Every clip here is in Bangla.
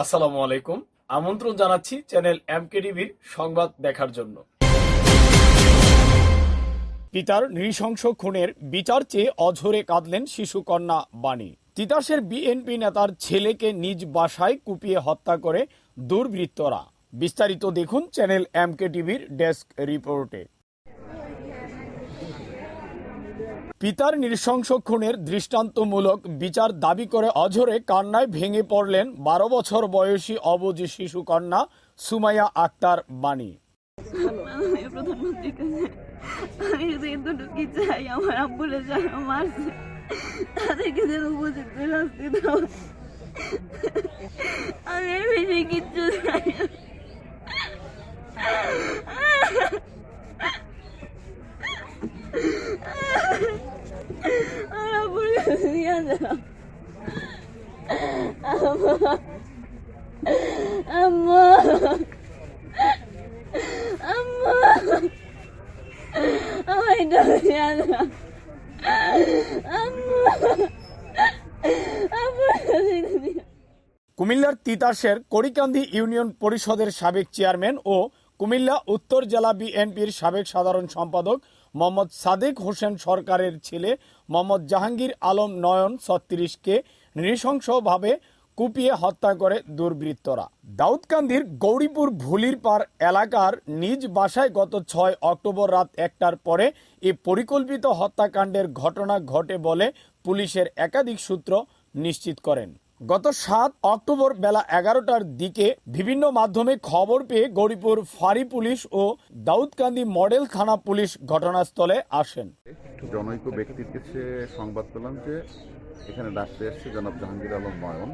আসসালামু আলাইকুম। আমন্ত্রণ জানাচ্ছি চ্যানেল এমকেডিবির সংবাদ দেখার জন্য। পিতার নৃশংস খুনের বিচার চেয়ে অঝরে কাঁদলেন শিশুকন্যা বাণী। তিতাসের বিএনপি নেতার ছেলেকে নিজ বাসায় কুপিয়ে হত্যা করে দুর্বৃত্তরা। বিস্তারিত দেখুন চ্যানেল এমকে টিভির ডেস্ক রিপোর্টে। পিতার নৃশংস খুনের দৃষ্টান্তমূলক বিচার দাবি করে অঝরে কান্নায় ভেঙে পড়লেন বারো বছর বয়সী অবুজি শিশু কন্যা সুমাইয়া আক্তার বাণী। আমি কিচ্ছু চাই না। আমার আব্বুর কাছে নিয়ে যাও আম্মা আম্মা আমায় ডরে আনা আম্মা আব্বুর কাছে নিয়ে কুমিল্লার তিতাসের কড়িকান্দি ইউনিয়ন পরিষদের সাবেক চেয়ারম্যান ও কুমিল্লা উত্তর জেলা বিএনপির সাবেক সাধারণ সম্পাদক মোহাম্মদ সাদেক হোসেন সরকারের ছেলে মোহাম্মদ জাহাঙ্গীর আলম নয়ন ছত্রিশকে নৃশংসভাবে কুপিয়ে হত্যা করে দুর্বৃত্তরা। দাউদকান্দির গৌরীপুর ভুলির পার এলাকার নিজ বাসায় গত ছয় অক্টোবর রাত একটার পরে এই পরিকল্পিত হত্যাকাণ্ডের ঘটনা ঘটে বলে পুলিশের একাধিক সূত্র নিশ্চিত করেন। গত সাত অক্টোবর বেলা এগারোটার দিকে বিভিন্ন মাধ্যমে খবর পেয়ে গৌরীপুর ফাঁড়ি পুলিশ ও দাউদকান্দি মডেল থানা পুলিশ ঘটনাস্থলে আসেন। জনৈক ব্যক্তির কাছে সংবাদ পেলাম যে এখানে ডাকতে এসছে জনাব জাহাঙ্গীর আলম নয়ন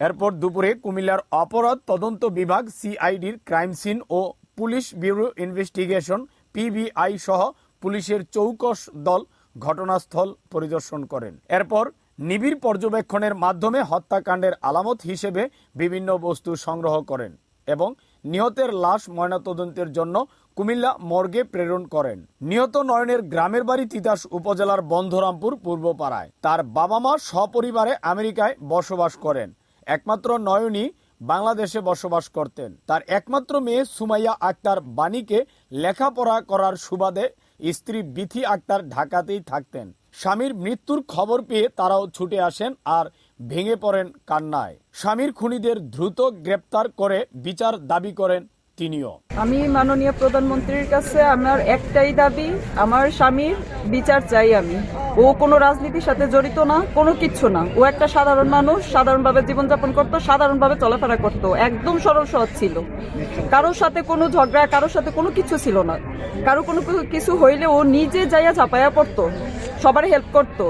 এরপর দুপুরে কুমিল্লার অপরাধ তদন্ত বিভাগ সিআইডির ক্রাইম সিন ও পুলিশ ব্যুরো ইনভেস্টিগেশন পিবিআই সহ পুলিশের চৌকস দল ঘটনাস্থল পরিদর্শন করেন। এরপর নিবিড় পর্যবেক্ষণের মাধ্যমে হত্যাকাণ্ডের আলামত হিসেবে বিভিন্ন বস্তু সংগ্রহ করেন এবং নিহতের লাশ ময়নাতদন্তের জন্য কুমিল্লা মর্গে প্রেরণ করেন। নিহত নয়নের গ্রামের বাড়ি তিতাস উপজেলার বন্ধরামপুর পূর্বপাড়ায়। তার বাবা মা সপরিবারে আমেরিকায় বসবাস করেন। একমাত্র নয়নী বাংলাদেশে বসবাস করতেন। তার একমাত্র মেয়ে সুমাইয়া আক্তার বাণীকে লেখাপড়া করার সুবাদে স্ত্রী বিথি আক্তার ঢাকাতেই থাকতেন। স্বামীর মৃত্যুর খবর পেয়ে তারাও ছুটে আসেন আর ভেঙে পড়েন কান্নায়। স্বামীর খুনিদের দ্রুত গ্রেপ্তার করে বিচার দাবি করেন তিনিও। আমি মাননীয় প্রধানমন্ত্রীর কাছে আমার একটাই দাবি, আমার স্বামীর বিচার চাই আমি। ও কোনো রাজনীতির সাথে জড়িত না, কোনো কিচ্ছু না। ও একটা সাধারণ মানুষ, সাধারণভাবে জীবনযাপন করতো, সাধারণভাবে চলাফেরা করতো। একদম সরল সহজ ছিল। কারোর সাথে কোনো ঝগড়া, কারোর সাথে কোনো কিছু ছিল না। কারও কোনো কিছু হইলে ও নিজে যাইয়া ঝাঁপাইয়া পড়তো, সবার হেল্প করতো।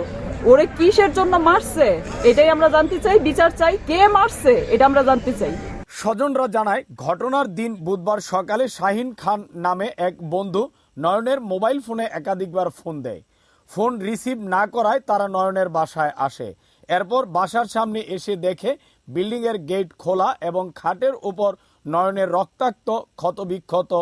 ওরে কিসের জন্য মারছে? এটাই আমরা জানতে চাই, বিচার চাই, কে মারছে? এটা আমরা জানতে চাই। স্বজনরা জানায়, ঘটনার দিন বুধবার সকালে শাহিন খান নামে এক বন্ধু নয়নের মোবাইল ফোনে একাধিকবার ফোন দেয়। ফোন রিসিভ না করায় তারা নয়নের বাসায় আসে। এরপর বাসার সামনে এসে দেখে বিল্ডিংয়ের গেট খোলা এবং খাটের উপর নয়নের রক্তাক্ত, ক্ষতবিক্ষত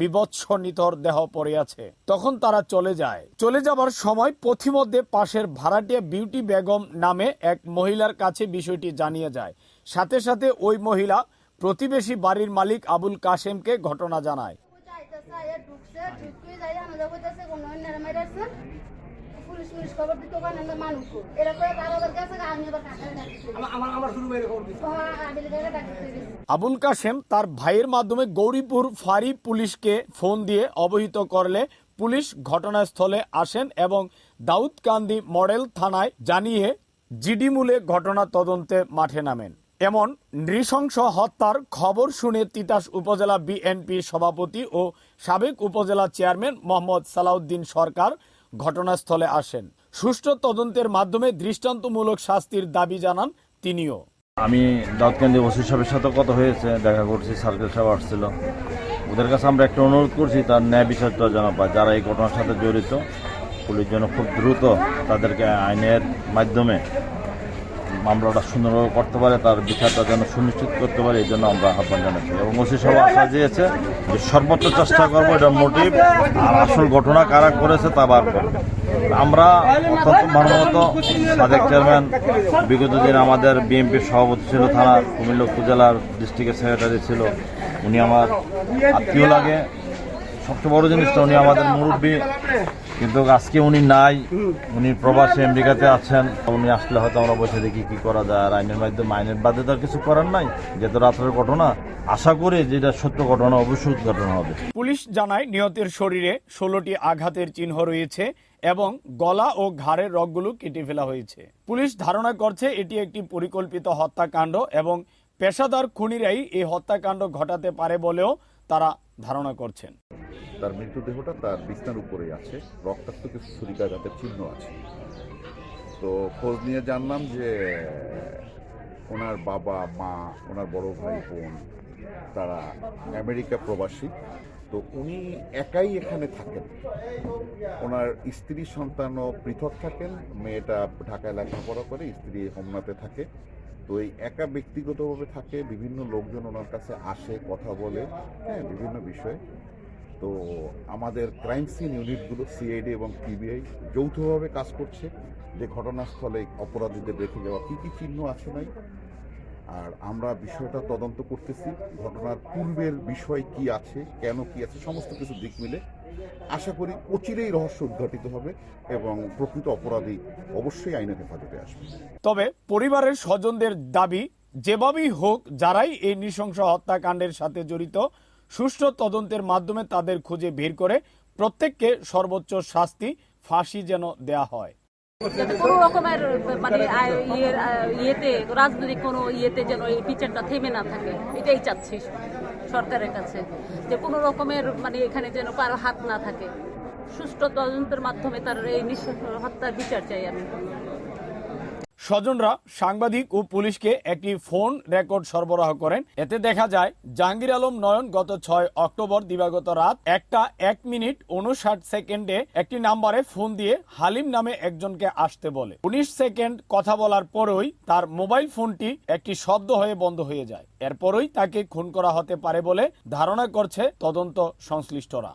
বিবৎস নিথর দেহ পড়ে আছে। তখন তারা চলে যায়। চলে যাবার সময় পথিমধ্যে পাশের ভাড়াটিয়া বিউটি বেগম নামে এক মহিলার কাছে বিষয়টি জানিয়ে যায়। সাথে সাথে ওই মহিলা প্রতিবেশী বাড়ির মালিক আবুল কাশেমকে ঘটনা জানায়। আবুল কাশেম তার ভাইয়ের মাধ্যমে গৌরীপুর ফাঁড়ি পুলিশকে ফোন দিয়ে অবহিত করলে পুলিশ ঘটনাস্থলে আসেন এবং দাউদকান্দি মডেল থানায় জানিয়ে জিডি মূলে ঘটনা তদন্তে মাঠে নামেন। এমন নৃশংস হত্যার খবর শুনে তিতাস উপজেলা বিএনপি সভাপতি ও সাবেক উপজেলা চেয়ারম্যান মোহাম্মদ সালাউদ্দিন সরকার ঘটনাস্থলে আসেন। সুষ্ঠু তদন্তের মাধ্যমে দৃষ্টান্তমূলক শাস্তির দাবি জানান তিনিও। আমি দাউদকান্দি ওসি সাহেবের সাথে কথা হয়েছে, দেখা করছি, সার্কেল সাহেব আসছিল। ওদের কাছে আমরা একটা অনুরোধ করছি, তার ন্যায় বিচারটা যেন পায়। যারা এই ঘটনার সাথে জড়িত, পুলিশ যেন খুব দ্রুত তাদেরকে আইনের মাধ্যমে মামলাটা সুন্দরভাবে করতে পারে, তার বিচারটা যেন সুনিশ্চিত করতে পারে, এই জন্য আমরা আহ্বান জানাচ্ছি। এবং ওসি সভা আশা দিয়েছে যে সর্বোচ্চ চেষ্টা করব এটা মোটিভ আর আসল ঘটনা কারা করেছে তা বার করবে। আমরা অত্যন্ত মানবত সাদেক চেয়ারম্যান, বিগত দিন আমাদের বিএনপির সভাপতি ছিল থানা, কুমিল্লা উপজেলার ডিস্ট্রিক্টের সেক্রেটারি ছিল, উনি আমার আত্মীয় লাগে। সবচেয়ে বড় জিনিসটা উনি আমাদের মুরব্বী কিন্তু আজকে উনি নাই। উনি প্রবাসী আমেরিকাতে আছেন। উনি আসলে হয়তো আমরা বসে দেখি কি করা যায়। আর আইনের মাধ্যমে, আইনের বাদে তো আর কিছু করার নাই। যেহেতু রাত্রের ঘটনা। আশা করি যে এটা সত্য ঘটনা, অবশ্যই ঘটনা হবে। পুলিশ জানায়, নিহতের শরীরে ষোলোটি আঘাতের চিহ্ন রয়েছে এবং গলা ও ঘাড়ের রগগুলো কেটে ফেলা হয়েছে। পুলিশ ধারণা করছে, এটি একটি পরিকল্পিত হত্যাকাণ্ড এবং পেশাদার খুনিরাই এই হত্যাকাণ্ড ঘটাতে পারে বলেও তারা ধারণা করছেন। তার মৃতদেহটা তার বিছনার উপরেই আছে। রক্তাক্ত কিছু ছুরিকাঘাতের চিহ্ন আছে। তো খোঁজ নিয়ে জানলাম যে, ওনার বাবা, মা, ওনার বড় ভাই, বোন, তারা আমেরিকা প্রবাসী। তো উনি একাই এখানে থাকেন। ওনার স্ত্রী, সন্তানও পৃথক থাকেন। মেয়েটা ঢাকায় লেখাপড়া করে, স্ত্রী হোমনাতে থাকে। তো এই একা ব্যক্তিগতভাবে থাকে। বিভিন্ন লোকজন ওনার কাছে আসে, কথা বলে হ্যাঁ বিভিন্ন বিষয়ে। তো আমাদের ক্রাইম সিন ইউনিটগুলো সিআইডি এবং পিবিআই যৌথভাবে কাজ করছে। যে ঘটনাস্থলে অপরাধীদের রেখে যাওয়া কী কী চিহ্ন আছে নাই? আর আমরা বিষয়টা তদন্ত করতেছি, ঘটনার পূর্বের বিষয় কি আছে, কেন কি আছে, সমস্ত কিছু দিক মিলে। আশা করি অচিরেই রহস্য উদ্ঘাটিত হবে এবং প্রকৃত অপরাধী অবশ্যই আইনের হেফাজতে আসবে। তবে পরিবারের স্বজনদের দাবি, যেভাবেই হোক, যারাই এই নৃশংস হত্যাকাণ্ডের সাথে জড়িত সুষ্ঠু তদন্তের মাধ্যমে তাদের খুঁজে বের করে প্রত্যেককে সর্বোচ্চ শাস্তি, ফাঁসি যেন দেয়া হয়। মানে ইয়েতে, রাজনৈতিক কোনো ইয়েতে যেন থেমে না থাকে, এটাই চাচ্ছি সরকারের কাছে, যে কোনো রকমের মানে এখানে যেন হাত না থাকে। সুষ্ঠু তদন্তের মাধ্যমে তার এই হত্যার বিচার চাই আমি। স্বজনরা সাংবাদিক ও পুলিশকে একটি ফোন রেকর্ড সরবরাহ করেন। এতে দেখা যায়, জাহাঙ্গীর আলম নয়ন গত ছয় অক্টোবর দিবাগত রাত একটা এক মিনিট উনষাট সেকেন্ডে একটি নাম্বারে ফোন দিয়ে হালিম নামে একজনকে আসতে বলে। উনিশ সেকেন্ড কথা বলার পরই তার মোবাইল ফোনটি একটি শব্দ হয়ে বন্ধ হয়ে যায়। এরপরই তাকে খুন করা হতে পারে বলে ধারণা করছে তদন্ত সংশ্লিষ্টরা।